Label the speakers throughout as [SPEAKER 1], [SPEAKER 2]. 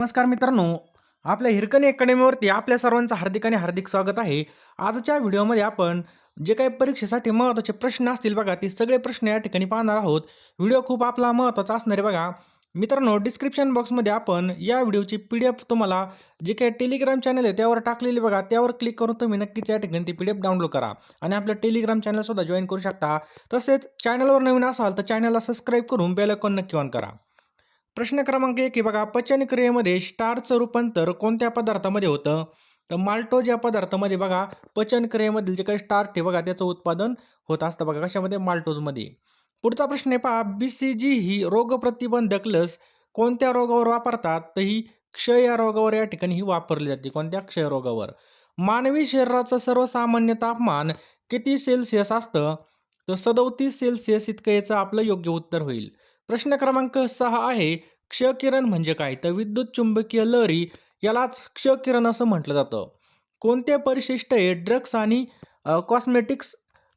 [SPEAKER 1] नमस्कार मित्रांनो आपल्या हिरकणी अकॅडमीवरती आपल्या सर्वांचं हार्दिक आणि हार्दिक स्वागत आहे. आजच्या व्हिडिओमध्ये आपण जे काही परीक्षेसाठी महत्त्वाचे प्रश्न असतील बघा ते सगळे प्रश्न या ठिकाणी पाहणार आहोत. व्हिडिओ खूप आपला महत्त्वाचा असणार आहे बघा. मित्रांनो डिस्क्रिप्शन बॉक्समध्ये आपण या व्हिडिओची पी डी एफ तुम्हाला जे काही टेलिग्राम चॅनल आहे त्यावर टाकलेली बघा. त्यावर क्लिक करून तुम्ही नक्कीच या ठिकाणी ती पी डी एफ डाउनलोड करा. आणि आपलं टेलिग्राम चॅनलसुद्धा जॉईन करू शकता. तसेच चॅनलवर नवीन असाल तर चॅनलला सबस्क्राईब करून बेल आयकॉन नक्की ऑन करा. प्रश्न क्रमांक एक आहे बघा पचनक्रियेमध्ये स्टारचं रूपांतर कोणत्या पदार्थामध्ये होतं? तर माल्टोज या पदार्थामध्ये बघा पचन क्रियेमधील जे काही स्टार्च आहे बघा त्याचं उत्पादन होत असतं बघा कशामध्ये? माल्टोजमध्ये. पुढचा प्रश्न आहे पहा बी सी जी ही रोगप्रतिबंधक लस कोणत्या रोगावर वापरतात? तर ही क्षय या रोगावर या ठिकाणी ही वापरली जाते कोणत्या क्षयरोगावर मानवी शरीराचं सर्वसामान्य तापमान किती सेल्सिअस असतं? तर सदोतीस सेल्सिअस इतकं याचं आपलं योग्य उत्तर होईल. प्रश्न क्रमांक सहा आहे क्षकिरण म्हणजे काय? तर विद्युत चुंबकीय लहरी यालाच क्षकिरण असं म्हटलं जातं. कोणते परिशिष्ट हे ड्रग्स आणि कॉस्मेटिक्स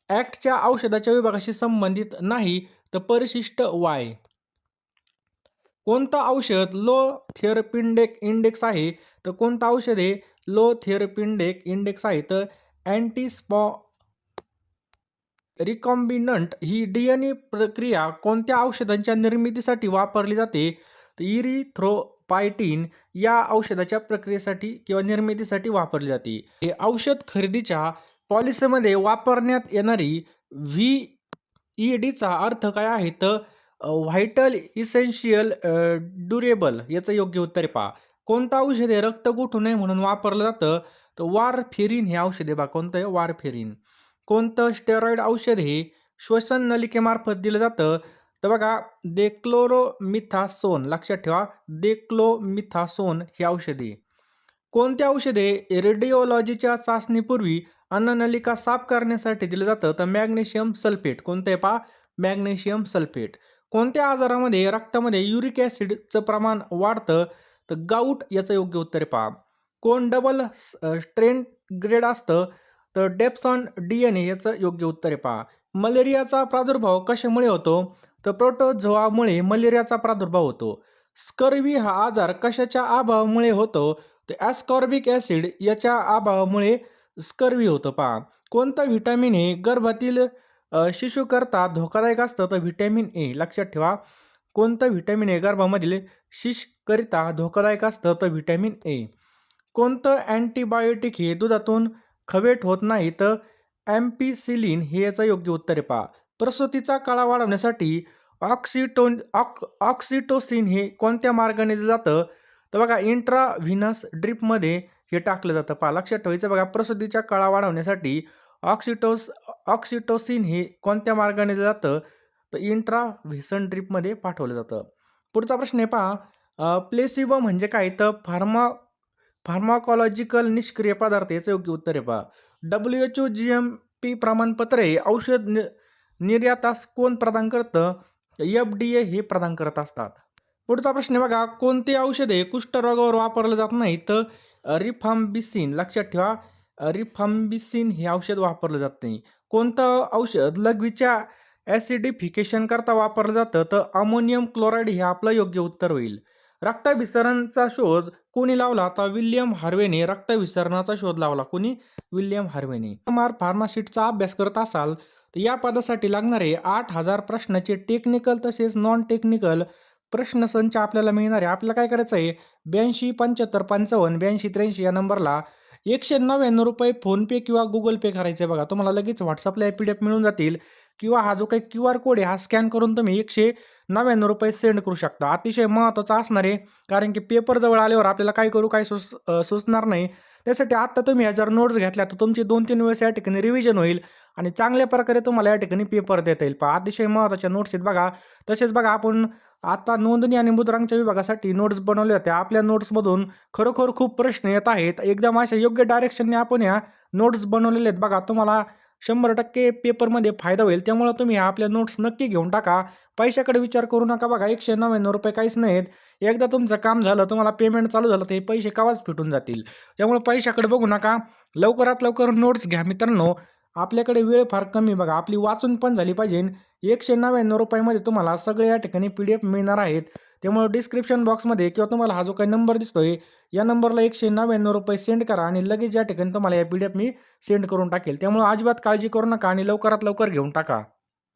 [SPEAKER 1] ॲक्टच्या औषधाच्या विभागाशी संबंधित नाही तर परिशिष्ट वाय. कोणतं औषध? लो थेरपिंडेक इंडेक्स आहे. तर कोणतं औषध हे? लो थेरपिंडेक इंडेक्स आहे. तर अँटीस्पॉ रिकॉम्बिनंट ही डी एन ए प्रक्रिया कोणत्या औषधांच्या निर्मितीसाठी वापरली जाते? तर इरिथ्रोपायटीन या औषधाच्या प्रक्रियेसाठी किंवा निर्मितीसाठी वापरली जाते. हे औषध खरेदीच्या पॉलिसीमध्ये वापरण्यात येणारी व्ही ई डीचा अर्थ काय आहे? तर व्हायटल इसेन्शियल ड्युरेबल याचं योग्य उत्तर पहा. कोणतं औषध हे रक्त गुठू नये म्हणून वापरलं जातं. तर वारफेरिन हे औषध आहे बा कोणतं आहे? वारफेरिन. कोणतं स्टेरॉइड औषध हे श्वसन नलिकेमार्फत दिलं जातं? तर बघा डेक्लोरोमिथासोन लक्षात ठेवा डेक्लोमिथासोन हे औषधे कोणते औषधे रेडिओलॉजीच्या चाचणीपूर्वी अन्ननलिका साफ करण्यासाठी दिलं जातं. तर मॅग्नेशियम सल्फेट कोणतं आहे पहा? Magnesium sulphate. कोणत्या आजारामध्ये रक्तामध्ये युरिक ॲसिडचं प्रमाण वाढतं? तर गाऊट याचं योग्य उत्तर आहे पहा. कोण डबल स्ट्रेन ग्रेड असतं? तर डेप्सॉन डी एन ए याचं योग्य उत्तर आहे पहा. मलेरियाचा प्रादुर्भाव कशामुळे होतो? तर प्रोटोझोआमुळे मलेरियाचा प्रादुर्भाव होतो. स्कर्वी हा आजार कशाच्या अभावामुळे होतो? तर ॲस्कॉर्बिक ॲसिड याच्या अभावामुळे स्कर्वी होतं पहा. कोणतं व्हिटॅमिन हे गर्भातील शिशूकरता धोकादायक असतं? तर व्हिटॅमिन ए. लक्षात ठेवा. कोणतं व्हिटॅमिन ए? गर्भामधील शिशकरिता धोकादायक असतं? तर व्हिटॅमिन ए. कोणतं अँटीबायोटिक हे दुधातून खवेट होत नाही तर ॲम्पिसिलिन हे याचं योग्य उत्तर आहे. पहा प्रसूतीचा काळा वाढवण्यासाठी ऑक्सिटोन ऑक ऑक्सिटोसिन हे कोणत्या मार्गाने जातं? तर बघा इंट्राव्हिनस ड्रिपमध्ये हे टाकलं जातं. पहा लक्षात ठेवायचं बघा प्रसूतीच्या काळा वाढवण्यासाठी ऑक्सिटोस ऑक्सिटोसिन हे कोणत्या मार्गाने जातं? तर इंट्राव्हिसन ड्रिपमध्ये पाठवलं जातं. पुढचा प्रश्न आहे पहा प्लेसिबो म्हणजे काय? तर फार्मा फार्माकॉलॉजिकल निष्क्रिय पदार्थ याचं योग्य उत्तर आहे पहा. W H O G M P प्रमाणपत्रे औषध नि निर्यातास कोण प्रदान करतं? एफ डी ए हे प्रदान करत असतात. पुढचा प्रश्न बघा कोणते औषधे कुष्ठरोगावर वापरलं जात नाही? तर रिफाम्बिसिन लक्षात ठेवा रिफाम्बिसिन हे औषध वापरलं जात नाही. कोणतं औषध? लघवीच्या ॲसिडिफिकेशन करता वापरलं जातं तर अमोनियम क्लोराईड हे आपलं योग्य उत्तर होईल. रक्ताभिसरणचा शोध कोणी लावला तर विल्यम हार्वेने रक्तविसरणाचा शोध लावला. कोणी? विल्यम हार्वेने. एम आर फार्मासिटचा अभ्यास करत असाल तर या पदासाठी लागणारे आठ हजार प्रश्नाचे टेक्निकल तसेच नॉन टेक्निकल प्रश्नसंच आपल्याला मिळणार. आहे आपल्याला काय करायचं आहे? ब्याऐंशी पंच्याहत्तर पंचावन्न ब्याऐंशी त्र्याऐंशी या नंबरला एकशे नव्याण्णव रुपये फोनपे किंवा गुगल पे करायचे बघा. तुम्हाला लगेच व्हॉट्सअपला पी डी एफ मिळून जातील किंवा हा जो काही क्यू आर कोड आहे हा स्कॅन करून तुम्ही एकशे नव्याण्णव रुपये सेंड करू शकता. अतिशय महत्त्वाचं असणार आहे कारण की पेपर जवळ आल्यावर आपल्याला काय करू काय सुच सुचणार नाही. त्यासाठी आत्ता तुम्ही ह्या जर नोट्स घेतल्या तर तुमची दोन तीन वेळेस या ठिकाणी रिव्हिजन होईल आणि चांगल्या प्रकारे तुम्हाला या ठिकाणी पेपर देता येईल. पहा अतिशय महत्त्वाच्या नोट्स आहेत बघा. तसेच बघा आपण आता नोंदणी आणि मुद्रांकच्या विभागासाठी नोट्स बनवल्या होत्या. आपल्या नोट्समधून खरोखर खूप प्रश्न येत आहेत. एकदम अशा योग्य डायरेक्शनने आपण या नोट्स बनवलेले आहेत. बघा तुम्हाला शंभर टक्के पेपरमध्ये फायदा होईल. त्यामुळं तुम्ही आपल्या नोट्स नक्की घेऊन टाका. पैशाकडे विचार करू नका बघा. एकशे नव्याण्णव रुपये काहीच नाहीत. एकदा तुमचं काम झालं तुम्हाला पेमेंट चालू झालं तर हे पैसे कावाच फिटून जातील? त्यामुळे पैशाकडे बघू नका. लवकरात लवकर नोट्स घ्या मित्रांनो. आपल्याकडे वेळ फार कमी बघा. आपली वाचून पण झाली पाहिजे. एकशे नव्याण्णव रुपयामध्ये तुम्हाला सगळे या ठिकाणी पी डी एफ मिळणार आहेत. त्यामुळे डिस्क्रिप्शन बॉक्समध्ये किंवा तुम्हाला हा जो काही नंबर दिसतोय या नंबरला एकशे नव्याण्णव रुपये सेंड करा आणि लगेच या ठिकाणी तुम्हाला या पी डी एफ मी सेंड करून टाकेल. त्यामुळे अजिबात काळजी करू नका आणि लवकरात लवकर घेऊन टाका.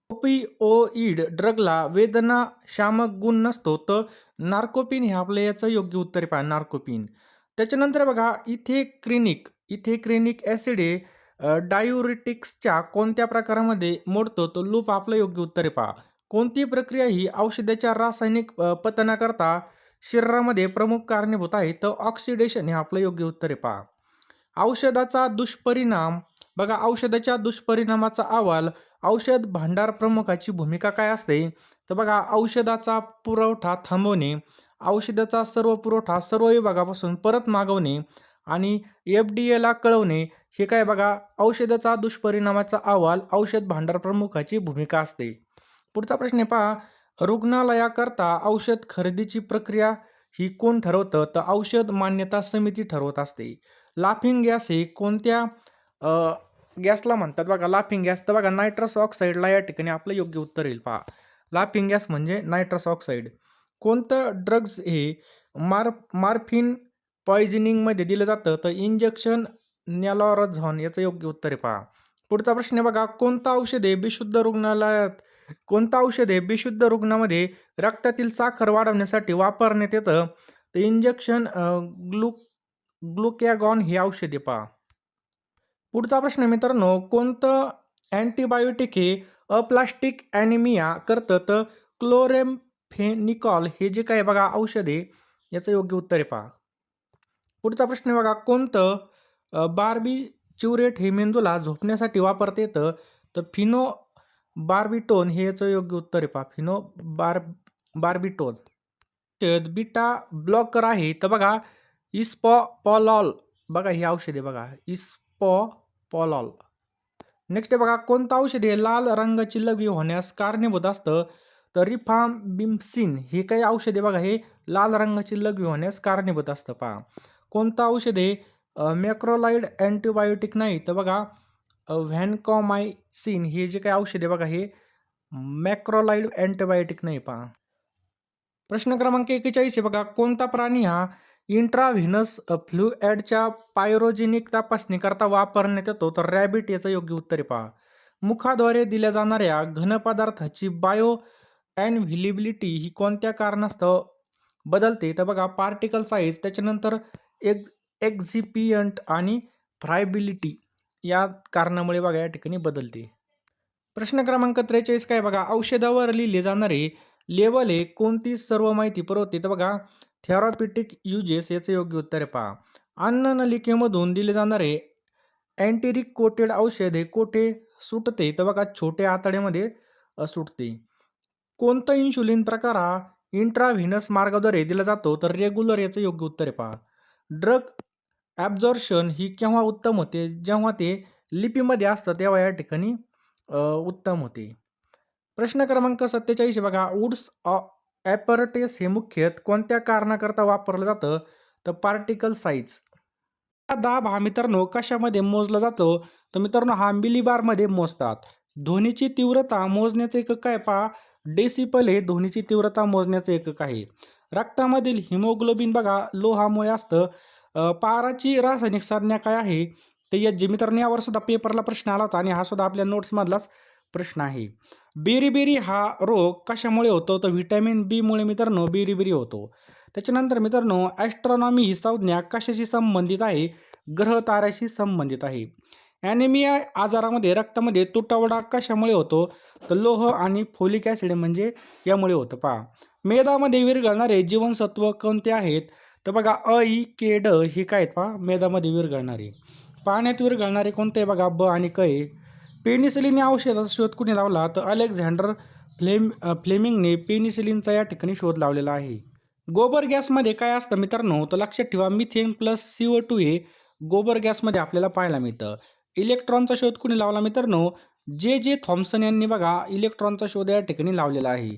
[SPEAKER 1] ओपीओइड ड्रगला वेदना शामक गुण नसतो तर नार्कोपिन हे आपलं याचं योग्य उत्तर पहा नार्कोपिन त्याच्यानंतर बघा इथे क्लिनिक इथे क्लिनिक ॲसिड हे डायुरिटिक्सच्या कोणत्या प्रकारामध्ये मोडतो तो लूप आपलं योग्य उत्तर आहे पहा. कोणती प्रक्रिया ही औषधाच्या रासायनिक पतनाकरता शरीरामध्ये प्रमुख कारणीभूत आहे? तर ऑक्सिडेशन हे आपलं योग्य उत्तर आहे. पहा. औषधाचा दुष्परिणाम बघा औषधाच्या दुष्परिणामाचा अहवाल औषध भांडार प्रमुखाची भूमिका काय असते? तर बघा औषधाचा पुरवठा थांबवणे औषधाचा सर्व पुरवठा सर्व विभागापासून परत मागवणे आणि एफ डी एला कळवणे हे काय बघा औषधाचा दुष्परिणामाचा अहवाल औषध भांडार प्रमुखाची भूमिका असते. पुढचा प्रश्न आहे पहा. रुग्णालयाकरता औषध खरेदीची प्रक्रिया ही कोण ठरवतं? तर औषध मान्यता समिती ठरवत असते. लाफिंग गॅस हे कोणत्या गॅसला म्हणतात बघा. लाफिंग गॅस तर बघा नायट्रस ऑक्साईडला या ठिकाणी आपलं योग्य उत्तर येईल पहा. लाफिंग गॅस म्हणजे नायट्रस ऑक्साईड. कोणतं ड्रग्ज हे मार मार्फिन पॉयझनिंगमध्ये दिलं जातं? तर इंजेक्शन नॅलॉरझॉन याचं योग्य उत्तर आहे पहा. पुढचा प्रश्न आहे बघा. कोणतं औषध आहे बेशुद्ध रुग्णालयात कोणतं औषध हे बेशुद्ध रुग्णामध्ये रक्तातील साखर वाढवण्यासाठी वापरण्यात येतं? तर इंजेक्शन ग्लू ग्लुकॅगॉन हे औषध पहा. पुढचा प्रश्न आहे मित्रांनो कोणतं अँटीबायोटिक हे अप्लास्टिक ॲनिमिया करतं? तर क्लोरेमफेनिकॉल हे जे काय बघा औषधे याचं योग्य उत्तर आहे पहा. पुढचा प्रश्न बघा कोणतं बार्बी च्युरेट हे मेंदूला झोपण्यासाठी वापरता येतं? तर फिनो बार्बिटोन हे याचं योग्य उत्तर आहे पहा pheno bar barbitone. Beta blocker आहे. तर बघा इस्पॉपॉलॉल. बघा ही औषध आहे बघा. इस्पॉपॉलॉल. नेक्स्ट आहे बघा कोणतं औषध हे लाल रंगाची लघवी होण्यास कारणीभूत असतं. तर रिफाम बिम्सिन हे काही औषधे बघा. हे लाल रंगाची लघवी होण्यास कारणीभूत असतं पहा. कोणतं औषध आहे? मॅक्रोलाइड अँटीबायोटिक नाही. तर बघा व्हॅनकॉमायसिन हे जे काही औषध आहे बघा हे मॅक्रोलाइड अँटीबायोटिक नाही पहा. प्रश्न क्रमांक एकेचाळीस आहे बघा कोणता प्राणी हा इंट्राव्हिनस फ्लुएडच्या पायरोजेनिक तपासणीकरता वापरण्यात येतो? तर रॅबिट याचं योग्य उत्तर आहे पहा. मुखाद्वारे दिल्या जाणाऱ्या घनपदार्थाची बायो ॲनव्हिलिबिलिटी ही कोणत्या कारणास्तव बदलते? तर बघा पार्टिकल साईज त्याच्यानंतर एक एक्झिपियंट आणि फ्रायबिलिटी. या कारणामुळे बघा या ठिकाणी बदलते. प्रश्न क्रमांक त्रेचाळीस काय बघा औषधावर लिहिले जाणारे लेवल हे कोणती सर्व माहिती पुरवते? तर बघा थेरॉपिटिक युजेस याचं योग्य उत्तर आहे पहा. अन्न नलिकेमधून दिले जाणारे अँटिरिक कोटेड औषध हे कोठे सुटते? तर बघा छोट्या आतड्यामध्ये सुटते. कोणतं इन्शुलिन प्रकार हा इंट्राव्हिनस मार्गाद्वारे दिला जातो? तर रेग्युलर याचं योग्य उत्तर आहे पहा. ड्रग ॲब्झॉर्शन ही केव्हा उत्तम होते? जेव्हा ते लिपीमध्ये असतं तेव्हा या ठिकाणी उत्तम होते. प्रश्न क्रमांक सत्तेचाळीस बघा. वुड्स ॲपरटेस हे मुख्यत कोणत्या कारणाकरता वापरलं जातं? तर पार्टिकल साईज हा दाब हा मित्रांनो कशामध्ये मोजला जातो? तर मित्रांनो हा मिलीबारमध्ये मोजतात. ध्वनीची तीव्रता मोजण्याचं एकक काय पहा? डेसिपल हे ध्वनीची तीव्रता मोजण्याचं एकक आहे. रक्तामधील हिमोग्लोबिन बघा लोहामुळे असतं. पाराची रासायनिक संज्ञा काय आहे? ते या जे मित्रांनो यावर सुद्धा पेपरला प्रश्न आला होता आणि हा सुद्धा आपल्या नोट्समधलाच प्रश्न आहे. बेरीबेरी हा रोग कशामुळे होतो? तर व्हिटॅमिन बीमुळे मित्रांनो बेरीबेरी होतो. त्याच्यानंतर मित्रांनो ॲस्ट्रॉनॉमी ही संज्ञा कशाशी संबंधित आहे? ग्रह ताऱ्याशी संबंधित आहे. ॲनेमिया आजारामध्ये रक्तामध्ये तुटवडा कशामुळे होतो? तर लोह आणि फोलिक ॲसिड म्हणजे यामुळे होतं. पहा. मेदामध्ये विरघळणारे जीवनसत्व कोणते आहेत? तर बघा अ ई के ड हे काय आहेत पहा? मेदामध्ये विरघळणारे. पाण्यात विरघळणारे कोणते बघा? ब आणि क आहे पेनिसिलिन या औषधाचा शोध कुणी लावला? तर अलेक्झांडर फ्लेम फ्लेमिंगने पेनिसिलिनचा या ठिकाणी शोध लावलेला आहे. गोबर गॅसमध्ये काय असतं मित्रांनो? तर लक्षात ठेवा methane plus C O two हे गोबर गॅसमध्ये आपल्याला पाहायला मिळतं. इलेक्ट्रॉनचा शोध कुणी लावला मित्रांनो? जे जे थॉम्सन यांनी बघा इलेक्ट्रॉनचा शोध या ठिकाणी लावलेला आहे.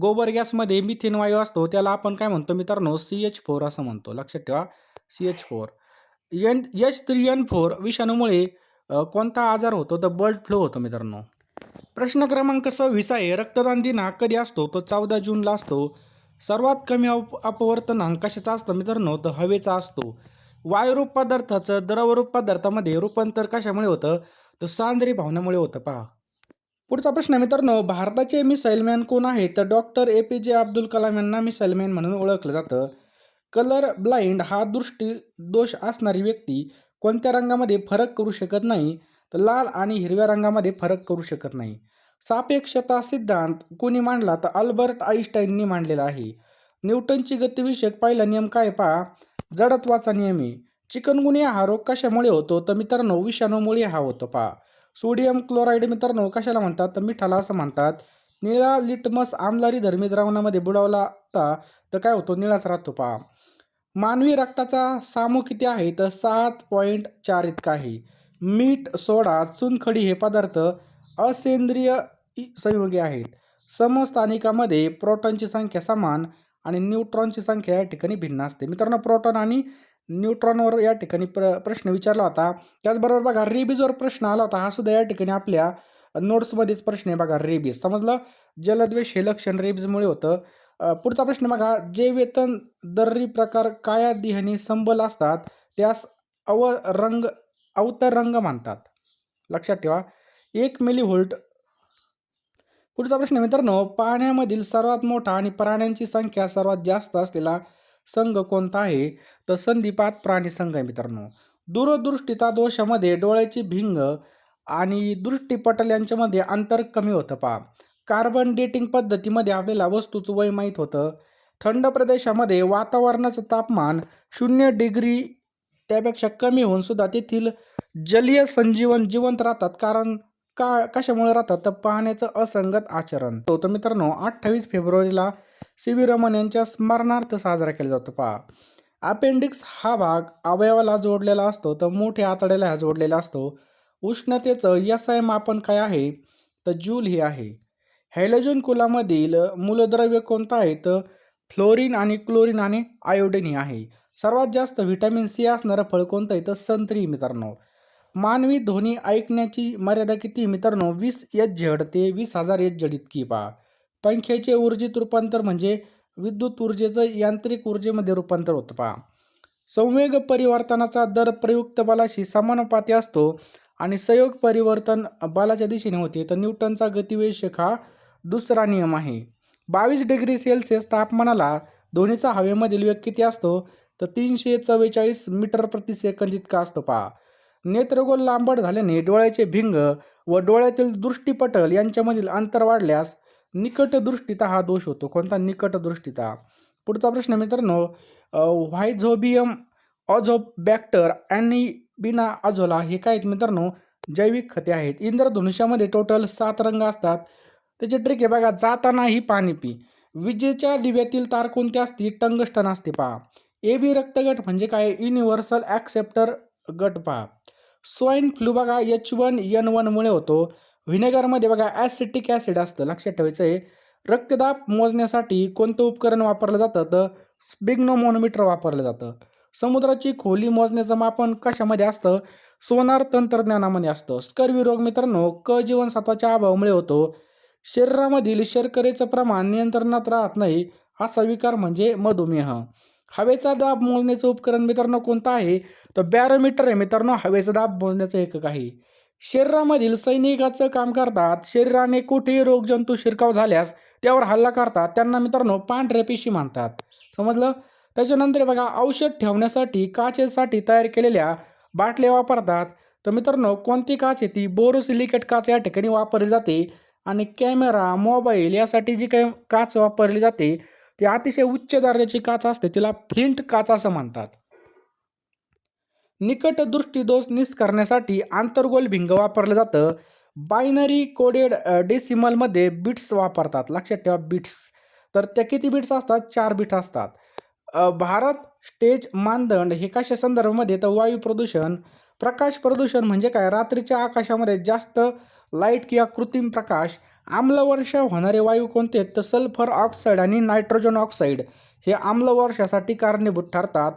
[SPEAKER 1] गोबर गॅसमध्ये मिथेन वायू असतो त्याला आपण काय म्हणतो मित्रांनो? सी एच फोर असं म्हणतो. लक्षात ठेवा. C H four N H three N four विषाणूमुळे कोणता आजार होतो? तर बर्ड फ्लू होतो मित्रांनो. प्रश्न क्रमांक सव्वीस आहे. रक्तदान दिन हा कधी असतो? तो चौदा जूनला असतो. सर्वात कमी अप अपवर्तनांक कशाचा असतं मित्रांनो? तर हवेचा असतो. वायुरूप पदार्थाचं द्रवरूप पदार्थामध्ये रूपांतर कशामुळे होतं? तर सांद्री भावनामुळे होतं. पहा. पुढचा प्रश्न आहे मित्रांनो भारताचे मिसाईलमॅन कोण आहे? तर डॉक्टर ए पी जे अब्दुल कलाम यांना मिसाईलमॅन म्हणून ओळखलं जातं. कलर ब्लाइंड हा दृष्टी दोष असणारी व्यक्ती. कोणत्या रंगामध्ये फरक करू शकत नाही तर लाल आणि हिरव्या रंगामध्ये फरक करू शकत नाही. सापेक्षता सिद्धांत कोणी मांडला तर अल्बर्ट आईन्स्टाईननी मांडलेला आहे. न्यूटनची गतिविषयक पहिला नियम काय पहा? जडत्वाचा नियम आहे. चिकनगुनिया हा रोग कशामुळे होतो? तर मित्रांनो विषाणूमुळे हा होतो पहा. सोडियम क्लोराईड मित्रांनो कशाला म्हणतात? तर मिठाला असं म्हणतात निळा लिटमस आमलारी धर्मी द्रावणामध्ये बुडवला होता तर काय होतो? निळाच राहतो पहा मानवी रक्ताचा सामू किती आहे? तर सात पॉईंट चार इतका आहे. मीठ सोडा चुनखडी हे पदार्थ असेंद्रिय संयोगी आहेत. समस्थानिकामध्ये प्रोटॉनची संख्या समान आणि न्यूट्रॉनची संख्या या ठिकाणी भिन्न असते. मित्रांनो प्रोटॉन आणि न्यूट्रॉनवर या ठिकाणी प्र प्रश्न विचारला होता. त्याचबरोबर बघा रेबीजवर प्रश्न आला होता. हा सुद्धा या ठिकाणी आपल्या नोट्समध्येच प्रश्न आहे बघा रेबीज. समजलं? जलद्वेष हे लक्षण रेबीजमुळे होतं. पुढचा प्रश्न बघा जे वेतन दर्री प्रकार काया दिहनी संबल असतात त्यास अव रंग अवतर रंग म्हणतात लक्षात ठेवा. एक मिली व्होल्ट पुढचा प्रश्न मित्रांनो पाण्यामधील सर्वात मोठा आणि प्राण्यांची संख्या सर्वात जास्त असलेला संघ कोणता आहे? तर संधिपात प्राणी संघ आहे मित्रांनो. दूरदृष्टीचा दोषामध्ये डोळ्याची भिंग आणि दृष्टीपटल यांच्यामध्ये अंतर कमी होतं पहा. कार्बन डेटिंग पद्धतीमध्ये आपल्याला वस्तूचं वय माहीत होतं. थंड प्रदेशामध्ये वातावरणाचं तापमान शून्य डिग्री त्यापेक्षा कमी होऊन सुद्धा तेथील जलीय संजीवन जिवंत राहतात. कारण का कशामुळे राहतात? तर पाण्याचं असंगत आचरण. तो तर मित्रांनो अठ्ठावीस फेब्रुवारीला सी व्ही रमन यांच्या स्मरणार्थ साजरा केला जातो. पहा. अपेंडिक्स हा भाग अवयवाला जोडलेला असतो तर मोठ्या आतड्याला हा जोडलेला असतो. उष्णतेचं यस आय मापन काय आहे? तर जूल हे आहे. हॅलोजन कुलामधील मूलद्रव्य कोणतं आहे? तर फ्लोरीन आणि क्लोरीन आणि आयोडीन हे आहे. सर्वात जास्त व्हिटॅमिन सी असणारं फळ कोणतं आहे? तर संत्री मित्रांनो. मानवी ध्वनी ऐकण्याची मर्यादा किती मित्रांनो? वीस एच झेड ते वीस हजार एच झेड इतकी पहा. पंख्याचे ऊर्जित रूपांतर म्हणजे विद्युत ऊर्जेचं यांत्रिक ऊर्जेमध्ये रूपांतर होतं पहा. संवेग परिवर्तनाचा दर प्रयुक्त बलाशी समानुपाती असतो आणि संयोग परिवर्तन बलाच्या दिशेने होते. तर न्यूटनचा गतिवेशक हा दुसरा नियम आहे. बावीस डिग्री सेल्सिअस तापमानाला दोन्हीचा हवेमधील वेग किती असतो? तर तीनशे चव्वेचाळीस मीटर प्रति सेकंद इतका असतो पहा. नेत्रगोल लांबट झाल्याने डोळ्याचे भिंग व डोळ्यातील दृष्टीपटल यांच्यामधील अंतर वाढल्यास निकटदृष्टीता हा दोष होतो. कोणता? निकटदृष्टीता पुढचा प्रश्न मित्रांनो व्हायझोबियम ऑझोबॅक्टर आणि बिना अझोला हे काय आहेत मित्रांनो? जैविक खते आहेत. इंद्रधनुष्यामध्ये टोटल सात रंग असतात. त्याची ट्रिक आहे बघा जाताना ही पाणी पी. विजेच्या दिव्यातील तार कोणती असते टंगस्टन असते पहा. ए बी रक्तगट म्हणजे काय? युनिव्हर्सल ॲक्सेप्टर गट पहा. स्वाईन फ्लू बघा एच वन एन वनमुळे होतो. व्हिनेगरमध्ये बघा ॲसिटिक ॲसिड असतं. लक्षात ठेवायचं आहे रक्तदाब मोजण्यासाठी कोणतं उपकरण वापरलं जातं? तर स्पिग्नोमोनोमीटर वापरलं जातं. समुद्राची खोली मोजण्याचं मापन कशामध्ये असतं? सोनार तंत्रज्ञानामध्ये असतं. स्कर्वी रोग मित्रांनो क जीवनसत्वाच्या अभावामुळे होतो. शरीरामधील शर्करेचं प्रमाण नियंत्रणात राहत नाही असा विकार म्हणजे मधुमेह. हवेचा दाब मोजण्याचं उपकरण मित्रांनो कोणतं आहे? तर बॅरोमीटर आहे मित्रांनो. हवेचा दाब मोजण्याचं एकक आहे. शरीरामधील सैनिकाचं काम करतात. शरीराने कुठेही रोगजंतू शिरकाव झाल्यास त्यावर हल्ला करतात. त्यांना मित्रांनो पांढऱ्या पेशी मानतात. समजलं? त्याच्यानंतर बघा औषध ठेवण्यासाठी काचेसाठी तयार केलेल्या बाटल्या वापरतात. तर मित्रांनो कोणती काच आहे ती? बोरोसिलिकेट काच या ठिकाणी वापरली जाते. आणि कॅमेरा मोबाईल यासाठी जी काही काच वापरली जाते ती अतिशय उच्च दर्जाची काच असते. तिला फ्लिंट काच असं म्हणतात. निकट दृष्टीदोष निष्करण्यासाठी आंतरगोल भिंग वापरलं जातं. बायनरी कोडेड डेसिमलमध्ये बिट्स वापरतात. लक्षात ठेवा बिट्स. तर त्या किती बिट्स असतात? चार बिट असतात. भारत स्टेज मानदंड हे कशा संदर्भामध्ये? तर वायू प्रदूषण प्रकाश प्रदूषण म्हणजे काय? रात्रीच्या आकाशामध्ये जास्त लाइट किंवा कृत्रिम प्रकाश आम्लवर्षा होणारे वायू कोणते तर सल्फर ऑक्साईड आणि नायट्रोजन ऑक्साईड हे आम्लवर्षासाठी कारणीभूत ठरतात.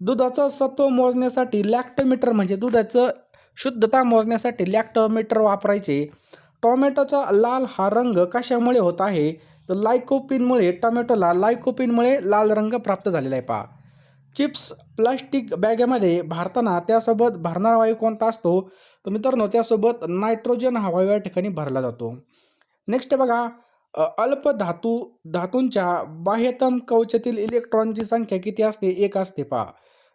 [SPEAKER 1] दुधाचं सत्व मोजण्यासाठी लॅक्टोमीटर म्हणजे दुधाचं शुद्धता मोजण्यासाठी लॅक्टोमीटर वापरायचे. टोमॅटोचा लाल हा रंग कशामुळे होत आहे? तर लायकोपिनमुळे टोमॅटोला लायकोपिनमुळे लाल रंग प्राप्त झालेला आहे पहा. चिप्स प्लास्टिक बॅगेमध्ये भरताना त्यासोबत भरणारा वायू कोणता असतो? तर मित्रांनो त्यासोबत नायट्रोजन हा वायू या ठिकाणी भरला जातो. नेक्स्ट बघा अल्प धातू धातूंच्या बाह्यतम कवचातील इलेक्ट्रॉनची संख्या किती असते? एक असते पहा.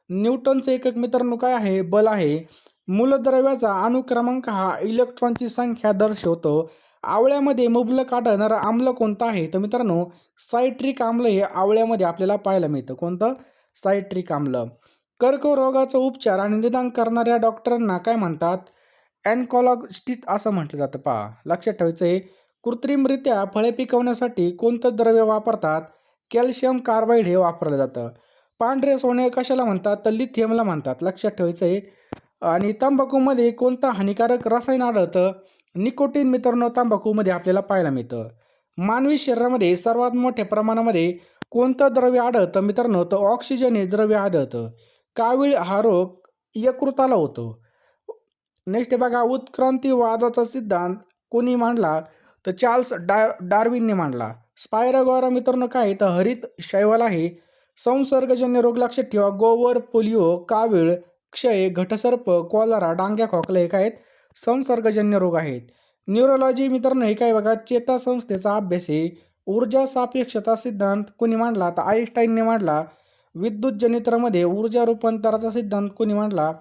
[SPEAKER 1] न्यूटनचे एकक मित्रांनो काय आहे? बल आहे. मूलद्रव्याचा अणुक्रमांक हा इलेक्ट्रॉनची संख्या दर्शवतो. आवळ्यामध्ये मुबलक आढळणारा आम्ल कोणतं आहे? तर मित्रांनो सायट्रिक आम्ल हे आवळ्यामध्ये आपल्याला पाहायला मिळतं. कोणतं? सायट्रिक आम्ल. कर्करोगाचा उपचार आणि निदान करणाऱ्या डॉक्टरांना काय म्हणतात? अँकॉलॉजिस्ट असं म्हटलं जातं. पहा लक्षात ठेवायचं आहे कृत्रिमरित्या फळे पिकवण्यासाठी कोणतं द्रव्य वापरतात? कॅल्शियम कार्बाईड हे वापरलं जातं. पांढरे सोने कशाला म्हणतात? तर लिथियमला म्हणतात. लक्षात ठेवायचं आहे आणि तंबाखूमध्ये कोणतं हानिकारक रसायन आढळतं? निकोटीन मित्रांनो तंबाखूमध्ये आपल्याला पाहायला मिळतं. मानवी शरीरामध्ये सर्वात मोठ्या प्रमाणामध्ये कोणतं द्रव्य आढळतं मित्रांनो? तर ऑक्सिजन हे द्रव्य आढळतं. कावीळ हा रोग यकृताला होतो. नेक्स्ट बघा उत्क्रांतीवादाचा सिद्धांत कोणी मांडला? तर चार्ल्स डा डार्विनने मांडला. स्पायरागोरा मित्रांनो काय तर हरित शैवाल आहे. संसर्गजन्य रोग लक्षात ठेवा. गोवर पोलिओ कावीळ क्षय घटसर्प कॉलरा डांग्या खोकला हे काय आहेत? संसर्गजन्य रोग आहेत. न्यूरोलॉजी मित्रांनो हे काय बघा चेतासंस्थेचा अभ्यास आहे. ऊर्जा सापेक्षता सिद्धांत कोणी मांडला? तर आईन्स्टाईनने मांडला. विद्युत जनित्रामध्ये ऊर्जा रूपांतराचा सिद्धांत कोणी मांडला?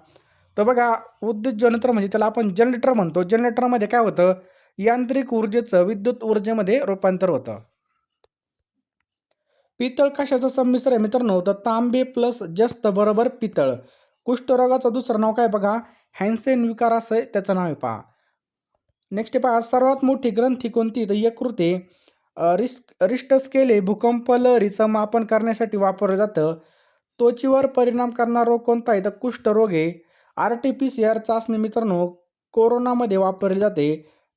[SPEAKER 1] तर बघा विद्युत जनित्र म्हणजे त्याला आपण जनरेटर म्हणतो. जनरेटरमध्ये काय होतं? यांत्रिक ऊर्जेचं विद्युत ऊर्जेमध्ये रूपांतर होतं. पितळ कशाचं संमिश्र आहे मित्रांनो? तर तांबे प्लस जस्त बरोबर पितळ. कुष्ठरोगाचं दुसरं नाव काय बघा? हॅन्सेन विकार असं आहे, त्याचं नाव आहे पहा. नेक्स्ट पहा सर्वात मोठी ग्रंथी कोणती? तर यकृते. रिस्क रिस्ट स्केल हे भूकंप लहरीचं मापन करण्यासाठी वापरलं जातं. त्वचीवर परिणाम करणारा रोग कोणता आहे? तर कुष्ठरोग आहे. R T P C R चाचणी मित्रांनो कोरोनामध्ये वापरली जाते.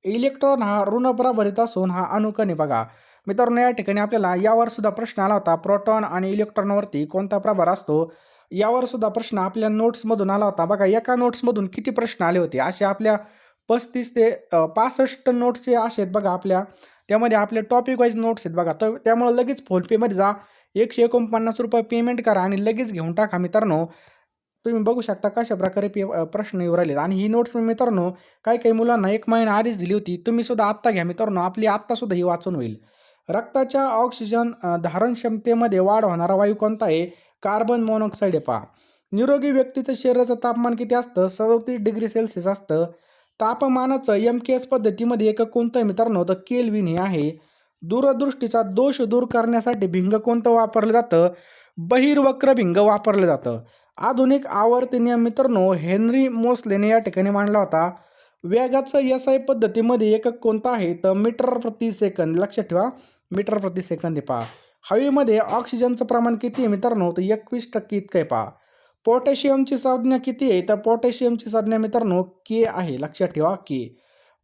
[SPEAKER 1] इलेक्ट्रॉन हा ऋण प्रभारित असून हा अणुकण आहे बघा. मित्रांनो या ठिकाणी आपल्याला यावर सुद्धा प्रश्न आला होता प्रोटॉन आणि इलेक्ट्रॉनवरती कोणता प्रभार असतो? यावर सुद्धा प्रश्न आपल्या नोट्समधून आला होता. बघा एका नोट्समधून किती प्रश्न आले होते? असे आपल्या पस्तीस ते पासष्ट नोट्सचे असे आहेत बघा आपल्या त्यामध्ये आपले टॉपिक वाईज नोट्स आहेत बघा. तर त्यामुळे लगेच फोनपेमध्ये जा एकशे एकोणपन्नास रुपये पेमेंट करा आणि लगेच घेऊन टाका मित्रांनो. तुम्ही बघू शकता कशा प्रकारे पे प्रश्न येऊ राहिले आणि ही नोट्स मित्रांनो काही काही मुलांना एक महिना आधीच दिली होती. तुम्ही सुद्धा आत्ता घ्या मित्रांनो. आपली आत्तासुद्धा ही वाचून होईल. रक्ताच्या ऑक्सिजन धारण क्षमतेमध्ये वाढ होणारा वायू कोणता आहे कार्बन मोनॉक्साईड आहे पहा. निरोगी व्यक्तीचं शरीराचं तापमान किती असतं? सदतीस डिग्री सेल्सिअस असतं. तापमानाचं एम के एस पद्धतीमध्ये एक कोणतं आहे मित्रांनो? तर केल्विन हे आहे. दूरदृष्टीचा दोष दूर करण्यासाठी भिंग कोणतं वापरलं जातं? बहिर्वक्र भिंग वापरलं जातं. आधुनिक आवर्ती नियम मित्रांनो हेनरी मोसलेने या ठिकाणी मांडला होता. वेगाचं एस आय पद्धतीमध्ये एकक कोणता आहे? तर मीटर प्रति सेकंद. लक्षात ठेवा. मीटर प्रति सेकंद पहा. हवेमध्ये ऑक्सिजनचं प्रमाण किती आहे मित्रांनो? तर एकवीस टक्के इतकं आहे पहा. पोटॅशियमची संज्ञा किती आहे? तर पोटॅशियमची संज्ञा मित्रांनो के आहे. लक्षात ठेवा के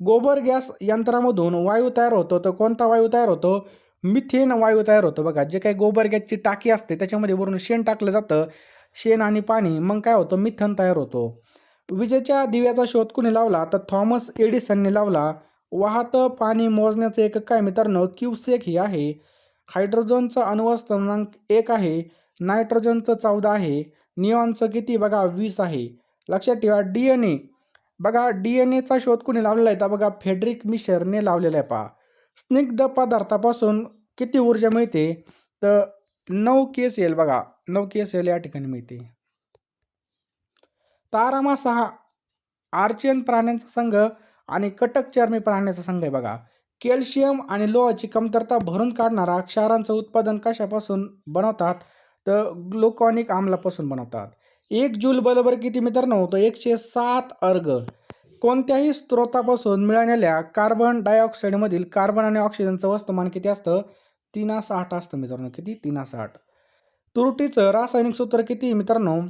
[SPEAKER 1] गोबर गॅस यंत्रामधून वायू तयार होतो. तर कोणता वायू तयार होतो? मिथेन वायू तयार होतो. बघा जे काही गोबर गॅसची टाकी असते त्याच्यामध्ये वरून शेण टाकलं जातं. शेण आणि पाणी मग काय होतं? मिथन तयार होतो. विजेच्या दिव्याचा शोध कुणी लावला? तर थॉमस एडिसनने लावला. वाहतं पाणी मोजण्याचं एकक काय मित्रांनो क्युसेक ही आहे. हायड्रोजनचं अणुवस्त क्रमांक एक आहे. नायट्रोजनचं चौदा आहे. नियॉनचं किती? बघा वीस आहे. लक्षात ठेवा डी एन ए बघा डी एन एचा शोध कुणी लावलेला आहे? तर बघा फेडरिक मिशरने लावलेला आहे पहा. स्निग्ध पदार्थापासून किती ऊर्जा मिळते? तर नऊ केस येईल बघा नऊ केस येईल या ठिकाणी मिळते. तारामा सहा. आर्चियन प्राण्यांचा संघ आणि कटक चर्मी प्राण्याचा संघ आहे बघा. कॅल्शियम आणि लोहाची कमतरता भरून काढणारा क्षारांचं उत्पादन कशापासून बनवतात? तर ग्लुकॉनिक आम्लापासून बनवतात. एक जूल बरोबर किती मित्रांनो तर एकशे सात अर्ग. कोणत्याही स्त्रोतापासून मिळालेल्या कार्बन डायऑक्साईडमधील कार्बन आणि ऑक्सिजनचं वस्तुमान किती असतं? तीना साठ असतं मित्रांनो. किती? तीना साठ. तुरटीचं रासायनिक सूत्र किती मित्रांनो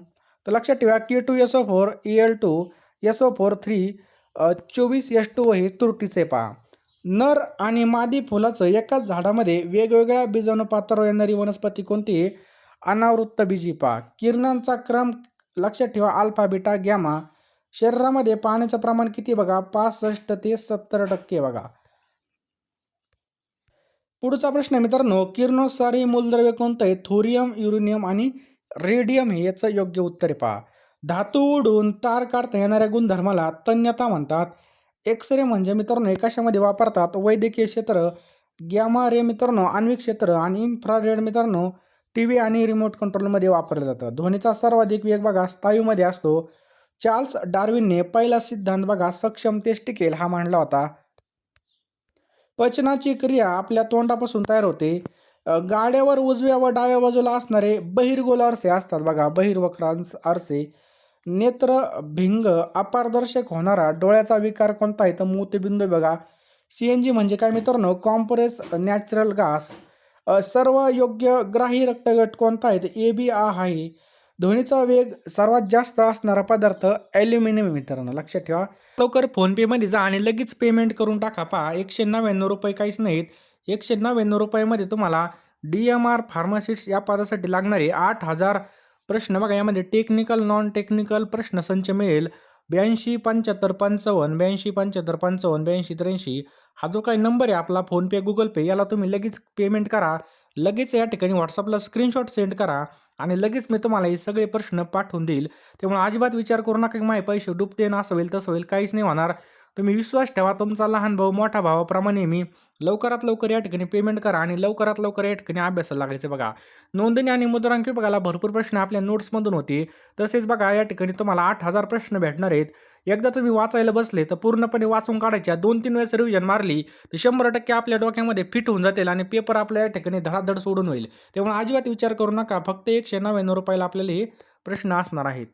[SPEAKER 1] तर लक्षात ठेवा K two S O four E L two S O four three चोवीस एस टू हे तुरटीचे पहा. नर आणि मादी फुलाचं एकाच झाडामध्ये वेगवेगळ्या बीजाणूपात्रावर येणारी वनस्पती कोणती? आहे अनावृत्त बीजी पहा. किरणांचा क्रम लक्षात ठेवा. अल्फा बीटा गॅमा शरीरामध्ये पाण्याचं प्रमाण किती बघा? पासष्ट ते सत्तर टक्के बघा. पुढचा प्रश्न मित्रांनो किरणोत्सारी मूलद्रव्य कोणतं आहे? थोरियम युरेनियम आणि रेडियम हे याचं योग्य उत्तर पहा. धातू उडून तार काढता येणाऱ्या गुणधर्माला तन्यता म्हणतात. एक्स रे म्हणजे मित्रांनो एकाशामध्ये वापरतात वैद्यकीय क्षेत्र गॅमा रे मित्रांनो आण्विक क्षेत्र आणि इन्फ्रारेड मित्रांनो टी व्ही आणि रिमोट कंट्रोलमध्ये वापरलं जातं ध्वनीचा सर्वाधिक वेग बघा स्थायूमध्ये असतो. चार्ल्स डार्विनने पहिला सिद्धांत बघा सक्षम तेच टिकेल हा मांडला होता. पचनाची क्रिया आपल्या तोंडापासून तयार होते. गाड्यावर उजव्या व डाव्या बाजूला असणारे बहिर्गोल आरसे असतात बघा बहिर्वक्रांस आरसे नेत्र भिंग अपारदर्शक होणारा डोळ्याचा विकार कोणता आहे तर मोतीबिंदू बघा. सी एन जी म्हणजे काय मित्रांनो? कॉम्प्रेस नॅचरल गास. सर्व योग्य ग्राही रक्तगट कोणता आहे तर ए बी आ आहे. ध्वनीचा वेग सर्वात जास्त असणारा पदार्थ ॲल्युमिनियम मित्रांनो. लक्षात ठेवा. लवकर फोनपेमध्ये जा आणि लगेच पेमेंट करून टाका. पहा एकशे नव्याण्णव रुपये काहीच नाहीत. एकशे नव्याण्णव रुपयामध्ये तुम्हाला डी एम आर फार्मासिट्स या पदासाठी लागणारे आठ हजार प्रश्न बघा यामध्ये टेक्निकल नॉन टेक्निकल प्रश्न संच मिळेल. ब्याऐंशी पंच्याहत्तर पंचावन्न ब्याऐंशी पंच्याहत्तर पंचावन्न ब्याऐंशी त्र्याऐंशी हा जो काही नंबर आहे आपला फोनपे गुगल पे याला तुम्ही लगेच पेमेंट करा. लगेच या ठिकाणी व्हॉट्सअपला स्क्रीनशॉट सेंड करा आणि लगेच मी तुम्हाला हे सगळे प्रश्न पाठवून देईल. त्यामुळे अजिबात विचार करू नका की माझे पैसे डुबते ना असं होईल तसं होईल काहीच नाही होणार. तुम्ही विश्वास ठेवा तुमचा लहान भाऊ मोठा भावाप्रमाणे मी लवकरात लवकर या ठिकाणी पेमेंट करा आणि लवकरात लवकर या ठिकाणी अभ्यासाला लागायचं बघा. नोंदणी आणि मुद्रांक विभागाला भरपूर प्रश्न आपल्या नोट्समधून होते. तसेच बघा या ठिकाणी तुम्हाला आठ हजार प्रश्न भेटणार आहेत. एकदा तुम्ही वाचायला बसले तर पूर्णपणे वाचून काढायच्या दोन तीन वेळेस रिव्हिजन मारली तर शंभर टक्के आपल्या डोक्यामध्ये फिट होऊन जातील आणि पेपर आपल्या या ठिकाणी धडाधड सोडून होईल. त्यामुळे अजिबात विचार करू नका. फक्त एकशे नव्याण्णव रुपयाला आपल्याला हे प्रश्न असणार आहेत.